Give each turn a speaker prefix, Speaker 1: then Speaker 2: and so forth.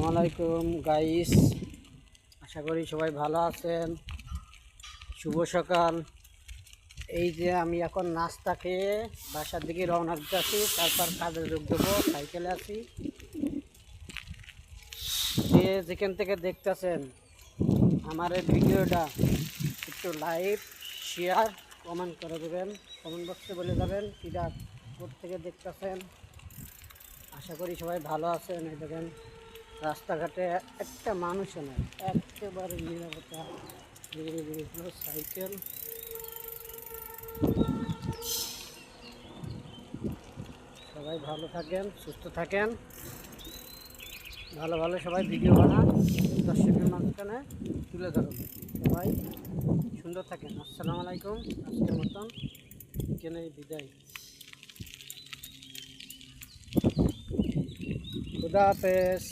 Speaker 1: আসসালামু আলাইকুম গাইস আশা করি সবাই ভালো আছেন। শুভ সকাল। এই যে আমি এখন নাস্তা খেয়ে বাসার দিকে রওনা দিতেছি তারপর কাজে যোগ দেবো সাইকেলে আছি। যে যেখান থেকে দেখতেছেন আমার এই ভিডিওটা, একটু লাইভ শেয়ার কমেন্ট করে দেবেন। কমেন্ট বক্সে বলে যাবেন কিরা থেকে দেখতেছেন। আশা করি সবাই ভালো আছেন, এই দেখেন। রাস্তাঘাটে একটা মানুষও নেই, একেবারে নিরাপত্তা, ধীরে ধীরে সাইকেল সবাই ভালো থাকেন, সুস্থ থাকেন। ভালো ভালো সবাই ভিডিও বানান, দর্শকের মাঝখানে তুলে ধরুন। সবাই সুন্দর থাকেন। আসসালামু আলাইকুম, আজকের মতন এখানেই বিদায়। খুদা হাফেজ।